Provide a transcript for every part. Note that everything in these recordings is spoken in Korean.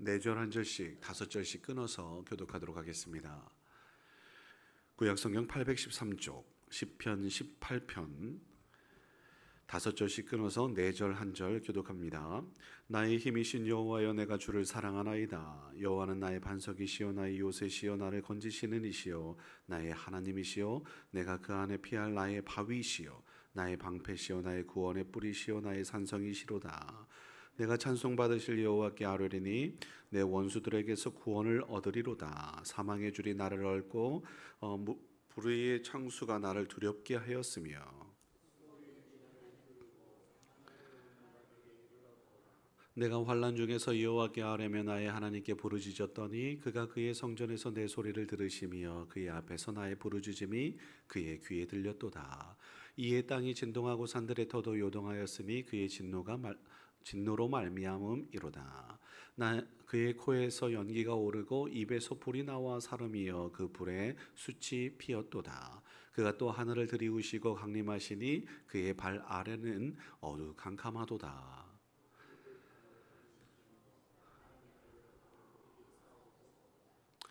네 절 한 절씩 다섯 절씩 끊어서 교독하도록 하겠습니다. 구약 성경 813쪽 시편 18편 다섯 절씩 끊어서 네 절 한 절 교독합니다. 나의 힘이신 여호와여 내가 주를 사랑하나이다. 여호와는 나의 반석이시요 나의 요새시요 나를 건지시는 이시요 나의 하나님이시요 내가 그 안에 피할 나의 바위시요 나의 방패시요 나의 구원의 뿌리시요 나의 산성이시로다. 내가 찬송 받으실 여호와께 아뢰리니 내 원수들에게서 구원을 얻으리로다. 사망의 줄이 나를 얽고 어, 무- 불의의 창수가 나를 두렵게 하였으며 내가 환란 중에서 여호와께 아뢰며 나의 하나님께 부르짖었더니 그가 그의 성전에서 내 소리를 들으시며 그의 앞에서 나의 부르짖음이 그의 귀에 들렸도다. 이에 땅이 진동하고 산들의 터도 요동하였으니 그의 진노가 말, 진노로 말미암음이로다. 나 그의 코에서 연기가 오르고 입에서 불이 나와 사름이여 그 불에 숯이 피었도다. 그가 또 하늘을 들이우시고 강림하시니 그의 발 아래는 어두캄캄하도다.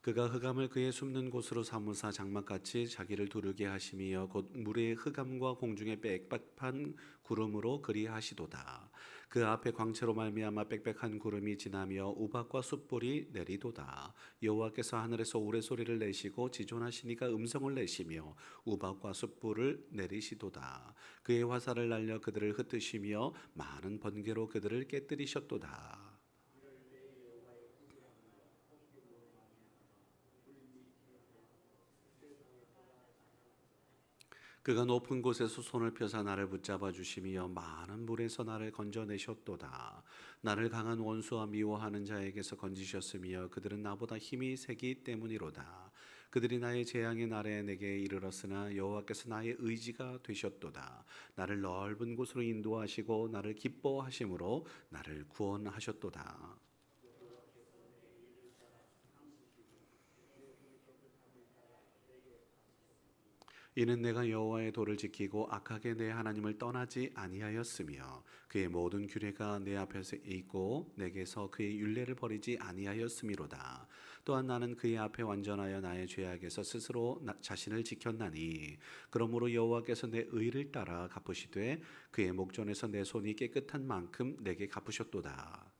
그가 흑암을 그의 숨는 곳으로 삼으사 장막같이 자기를 두르게 하심이여 곧 물의 흑암과 공중의 빽빽한 구름으로 그리하시도다. 그 앞에 광채로 말미암아 빽빽한 구름이 지나며 우박과 숯불이 내리도다. 여호와께서 하늘에서 우레 소리를 내시고 지존하시니가 음성을 내시며 우박과 숯불을 내리시도다. 그의 화살을 날려 그들을 흩으시며 많은 번개로 그들을 깨뜨리셨도다. 그가 높은 곳에서 손을 펴사 나를 붙잡아 주시며 많은 물에서 나를 건져내셨도다. 나를 강한 원수와 미워하는 자에게서 건지셨으며 그들은 나보다 힘이 세기 때문이로다. 그들이 나의 재앙의 날에 내게 이르렀으나 여호와께서 나의 의지가 되셨도다. 나를 넓은 곳으로 인도하시고 나를 기뻐하심으로 나를 구원하셨도다. 이는 내가 여호와의 도를 지키고 악하게 내 하나님을 떠나지 아니하였으며 그의 모든 규례가 내 앞에서 있고 내게서 그의 율례를 버리지 아니하였음이로다. 또한 나는 그의 앞에 완전하여 나의 죄악에서 스스로 나- 자신을 지켰나니 그러므로 여호와께서 내 의를 따라 갚으시되 그의 목전에서 내 손이 깨끗한 만큼 내게 갚으셨도다.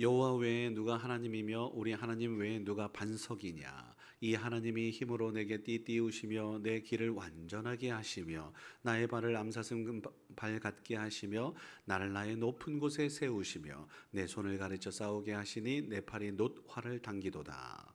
여호와 외에 누가 하나님이며 우리 하나님 외에 누가 반석이냐? 이 하나님이 힘으로 내게 띠띠우시며 내 길을 완전하게 하시며 나의 발을 암사슴 발 같게 하시며 나를 나의 높은 곳에 세우시며 내 손을 가르쳐 싸우게 하시니 내 팔이 놋 활을 당기도다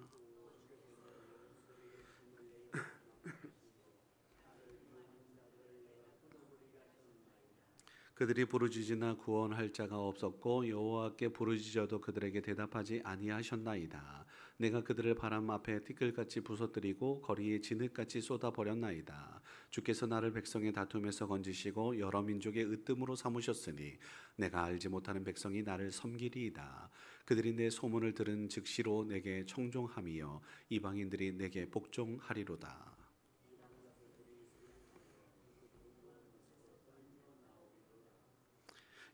그들이 부르짖으나 구원할 자가 없었고 여호와께 부르짖어도 그들에게 대답하지 아니하셨나이다. 내가 그들을 바람 앞에 티끌같이 부서뜨리고 거리에 진흙같이 쏟아 버렸나이다. 주께서 나를 백성의 다툼에서 건지시고 여러 민족의 으뜸으로 삼으셨으니 내가 알지 못하는 백성이 나를 섬기리이다. 그들이 내 소문을 들은 즉시로 내게 청종함이여 이방인들이 내게 복종하리로다.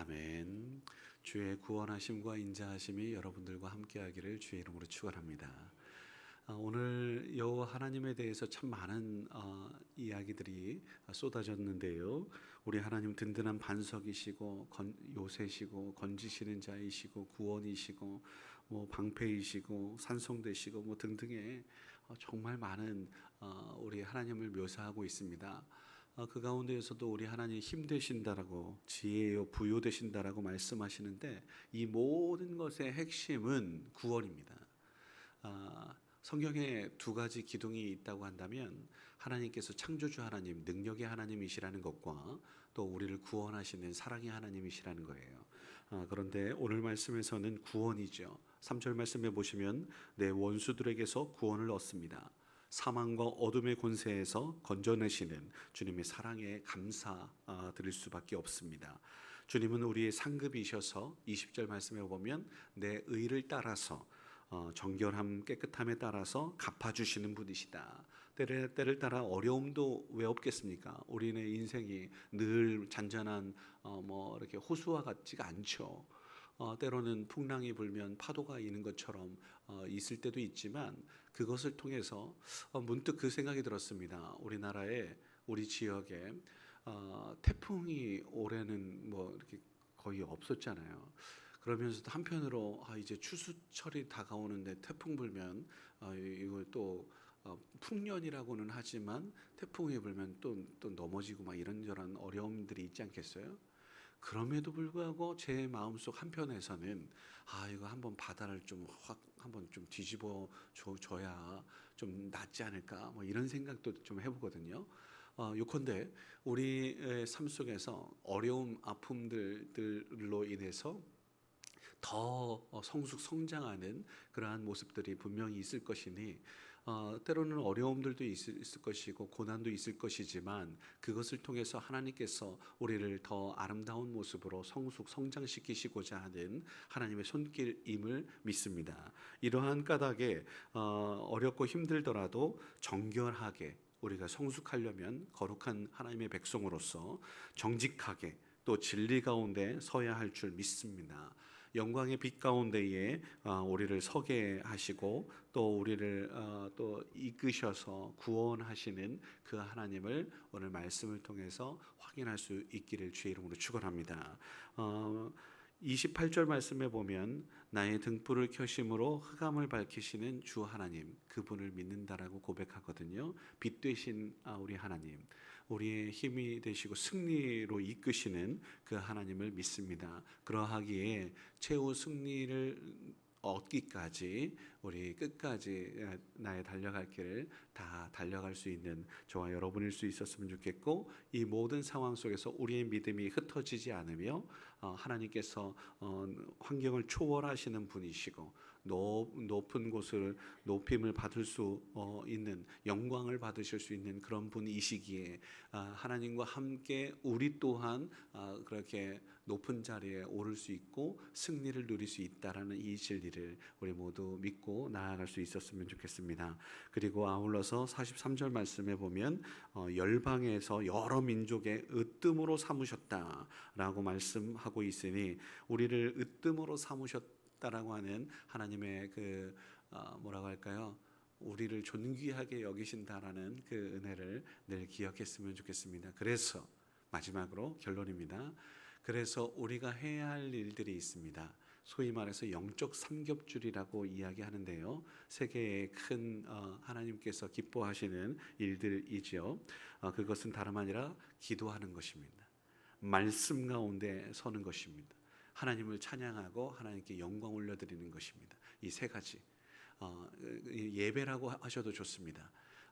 아멘. 주의 구원하심과 인자하심이 여러분들과 함께하기를 주의 이름으로 축원합니다. 아, 오늘 여호와 하나님에 대해서 참 많은 어, 이야기들이 쏟아졌는데요. 우리 하나님 든든한 반석이시고 건, 요새시고 건지시는 자이시고 구원이시고 뭐 방패이시고 산성되시고 뭐 등등의 어, 정말 많은 어, 우리 하나님을 묘사하고 있습니다. 어, 그 가운데에서도 우리 하나님 힘 되신다라고 지혜요 부요 되신다라고 말씀하시는데 이 모든 것의 핵심은 구원입니다. 아, 성경에 두 가지 기둥이 있다고 한다면 하나님께서 창조주 하나님, 능력의 하나님이시라는 것과 또 우리를 구원하시는 사랑의 하나님이시라는 거예요. 아, 그런데 오늘 말씀에서는 구원이죠. 3절 말씀에 보시면 내 원수들에게서 구원을 얻습니다. 사망과 어둠의 권세에서 건져내시는 주님의 사랑에 감사 아, 드릴 수밖에 없습니다. 주님은 우리의 상급이셔서 20절 말씀에 보면 내 의를 따라서 어, 정결함 깨끗함에 따라서 갚아주시는 분이시다. 때를, 때를 따라 어려움도 왜 없겠습니까? 우리는 인생이 늘 잔잔한 어, 뭐 이렇게 호수와 같지가 않죠. 어, 때로는 풍랑이 불면 파도가 있는 것처럼 어, 있을 때도 있지만 그것을 통해서 어, 문득 그 생각이 들었습니다. 우리나라에 우리 지역에 어, 태풍이 올해는 뭐 이렇게 거의 없었잖아요. 그러면서도 한편으로 아, 이제 추수철이 다가오는데 태풍 불면 아, 이거 또 어, 풍년이라고는 하지만 태풍이 불면 또, 또 넘어지고 막 이런저런 어려움들이 있지 않겠어요? 그럼에도 불구하고 제 마음속 한편에서는 아 이거 한번 바다를 좀 확 한번 좀 뒤집어 줘, 줘야 좀 낫지 않을까 뭐 이런 생각도 좀 해보거든요. 어, 요컨대 우리의 삶 속에서 어려움 아픔들로 인해서 더 어, 성숙 성장하는 그러한 모습들이 분명히 있을 것이니 어, 때로는 어려움들도 있을, 것이고 고난도 있을 것이지만 그것을 통해서 하나님께서 우리를 더 아름다운 모습으로 성숙 성장시키시고자 하는 하나님의 손길임을 믿습니다. 이러한 까닭에 어, 어렵고 힘들더라도 정결하게 우리가 성숙하려면 거룩한 하나님의 백성으로서 정직하게 또 진리 가운데 서야 할 줄 믿습니다. 영광의 빛 가운데에 어, 우리를 서게 하시고 또 우리를 어, 또 이끄셔서 구원하시는 그 하나님을 오늘 말씀을 통해서 확인할 수 있기를 주의 이름으로 축원합니다. 어, 28절 말씀에 보면 나의 등불을 켜심으로 흑암을 밝히시는 주 하나님 그분을 믿는다라고 고백하거든요. 빛 되신 아, 우리 하나님 우리의 힘이 되시고 승리로 이끄시는 그 하나님을 믿습니다. 그러하기에 최후 승리를 얻기까지 우리 끝까지 나의 달려갈 길을 다 달려갈 수 있는 저와 여러분일 수 있었으면 좋겠고 이 모든 상황 속에서 우리의 믿음이 흩어지지 않으며 어, 하나님께서 어, 환경을 초월하시는 분이시고 높, 높은 곳을 높임을 받을 수 어, 있는 영광을 받으실 수 있는 그런 분이시기에 아, 하나님과 함께 우리 또한 아, 그렇게 높은 자리에 오를 수 있고 승리를 누릴 수 있다라는 이 진리를 우리 모두 믿고 나아갈 수 있었으면 좋겠습니다. 그리고 아울러서 43절 말씀에 보면 어, 열방에서 여러 민족의 으뜸으로 삼으셨다라고 말씀하고 있으니 우리를 으뜸으로 삼으셨다라고 하는 하나님의 그 어, 뭐라고 할까요? 우리를 존귀하게 여기신다라는 그 은혜를 늘 기억했으면 좋겠습니다. 그래서 마지막으로 결론입니다. 그래서 우리가 해야 할 일들이 있습니다. 소위 말해서 영적 삼겹줄이라고 이야기하는데요. 세계의 큰 어, 하나님께서 기뻐하시는 일들이지요. 어, 그것은 다름 아니라 기도하는 것입니다. 말씀 가운데 서는 것입니다. 하나님을 찬양하고 하나님께 영광 올려드리는 것입니다. 이 세 가지 어, 예배라고 하셔도 좋습니다.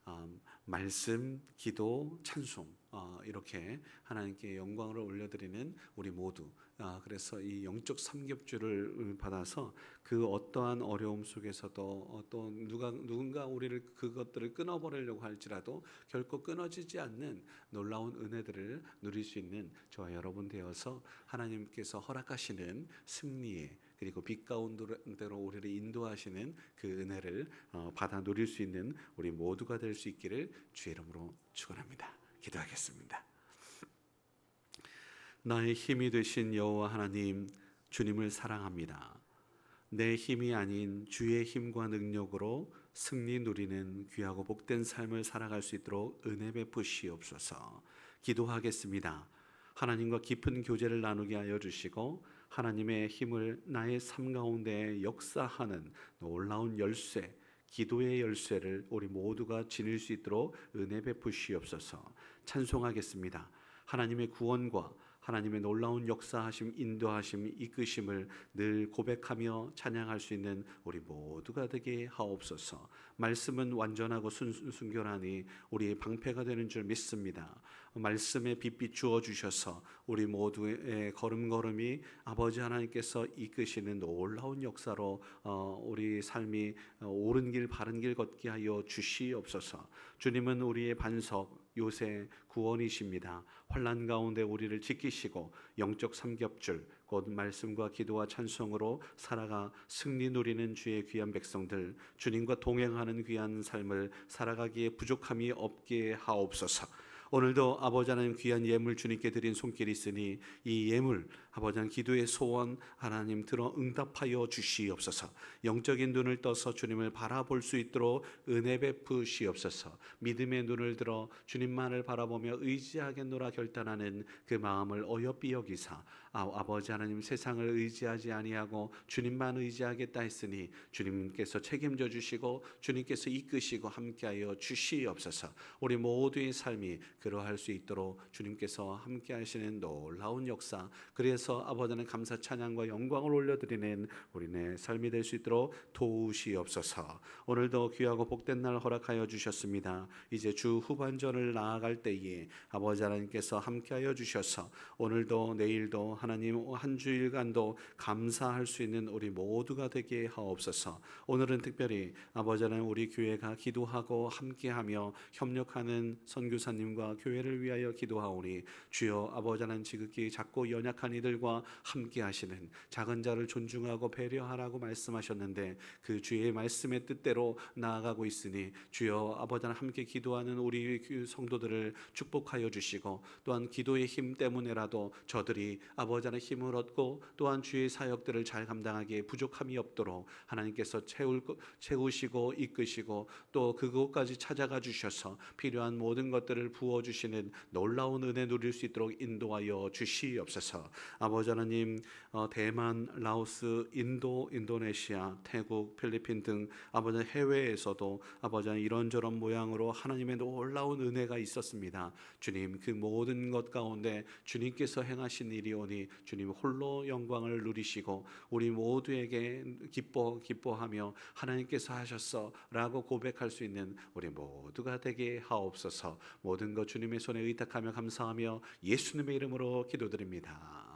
음, 말씀, 기도, 찬송 어, 이렇게 하나님께 영광을 올려드리는 우리 모두. 아, 그래서 이 영적 삼겹줄을 받아서 그 어떠한 어려움 속에서도 어, 또 누가 누군가 우리를 그것들을 끊어버리려고 할지라도 결코 끊어지지 않는 놀라운 은혜들을 누릴 수 있는 저와 여러분 되어서 하나님께서 허락하시는 승리의 그리고 빛 가운데로 우리를 인도하시는 그 은혜를 어, 받아 누릴 수 있는 우리 모두가 될 수 있기를 주의 이름으로 축원합니다. 기도하겠습니다. 나의 힘이 되신 여호와 하나님 주님을 사랑합니다. 내 힘이 아닌 주의 힘과 능력으로 승리 누리는 귀하고 복된 삶을 살아갈 수 있도록 은혜 베푸시옵소서. 기도하겠습니다. 하나님과 깊은 교제를 나누게 하여 주시고 하나님의 힘을 나의 삶 가운데 역사하는 놀라운 열쇠, 기도의 열쇠를 우리 모두가 지닐 수 있도록 은혜 베푸시옵소서. 찬송하겠습니다. 하나님의 구원과 하나님의 놀라운 역사하심, 인도하심, 이끄심을 늘 고백하며 찬양할 수 있는 우리 모두가 되게 하옵소서. 말씀은 완전하고 순, 순결하니 우리의 방패가 되는 줄 믿습니다. 말씀에 빛 주어 주셔서 우리 모두의 걸음걸음이 아버지 하나님께서 이끄시는 놀라운 역사로 어, 우리 삶이 어, 옳은 길 바른 길 걷게 하여 주시옵소서. 주님은 우리의 반석 요새 구원이십니다. 환란 가운데 우리를 지키시고 영적 삼겹줄 곧 말씀과 기도와 찬송으로 살아가 승리 누리는 주의 귀한 백성들 주님과 동행하는 귀한 삶을 살아가기에 부족함이 없게 하옵소서. 오늘도 아버지 하나님 귀한 예물 주님께 드린 손길이 있으니 이 예물 아버지 기도의 소원 하나님 들어 응답하여 주시옵소서. 영적인 눈을 떠서 주님을 바라볼 수 있도록 은혜 베푸시옵소서. 믿음의 눈을 들어 주님만을 바라보며 의지하겠노라 결단하는 그 마음을 어여삐 여기사 아, 아버지 하나님 세상을 의지하지 아니하고 주님만 의지하겠다 했으니 주님께서 책임져 주시고 주님께서 이끄시고 함께하여 주시옵소서. 우리 모두의 삶이 그러할 수 있도록 주님께서 함께 하시는 놀라운 역사 그래서 아버지는 감사 찬양과 영광을 올려드리는 우리네 삶이 될 수 있도록 도우시옵소서. 오늘도 귀하고 복된 날 허락하여 주셨습니다. 이제 주 후반전을 나아갈 때에 아버지 하나님께서 함께하여 주셔서 오늘도 내일도 하나님 한 주일간도 감사할 수 있는 우리 모두가 되게 하옵소서. 오늘은 특별히 아버지 하나님 우리 교회가 기도하고 함께하며 협력하는 선교사님과 교회를 위하여 기도하오니 주여 아버지 하나님 지극히 작고 연약한 이들 과 함께 하시는 작은 자를 존중하고 배려하라고 말씀하셨는데 그 주의 말씀의 뜻대로 나아가고 있으니 주여 아버지 하나님 함께 기도하는 우리 성도들을 축복하여 주시고 또한 기도의 힘 때문에라도 저들이 아버지 하나님 힘을 얻고 또한 주의 사역들을 잘 감당하기에 부족함이 없도록 하나님께서 채울 채우시고 이끄시고 또 그곳까지 찾아가 주셔서 필요한 모든 것들을 부어 주시는 놀라운 은혜 누릴 수 있도록 인도하여 주시옵소서. 아버지 하나님 어, 대만, 라오스, 인도, 인도네시아, 태국, 필리핀 등 아버지 해외에서도 아버지 이런저런 모양으로 하나님의 놀라운 은혜가 있었습니다. 주님 그 모든 것 가운데 주님께서 행하신 일이오니 주님 홀로 영광을 누리시고 우리 모두에게 기뻐 기뻐하며 하나님께서 하셨어라고 고백할 수 있는 우리 모두가 되게 하옵소서. 모든 것 주님의 손에 의탁하며 감사하며 예수님의 이름으로 기도드립니다.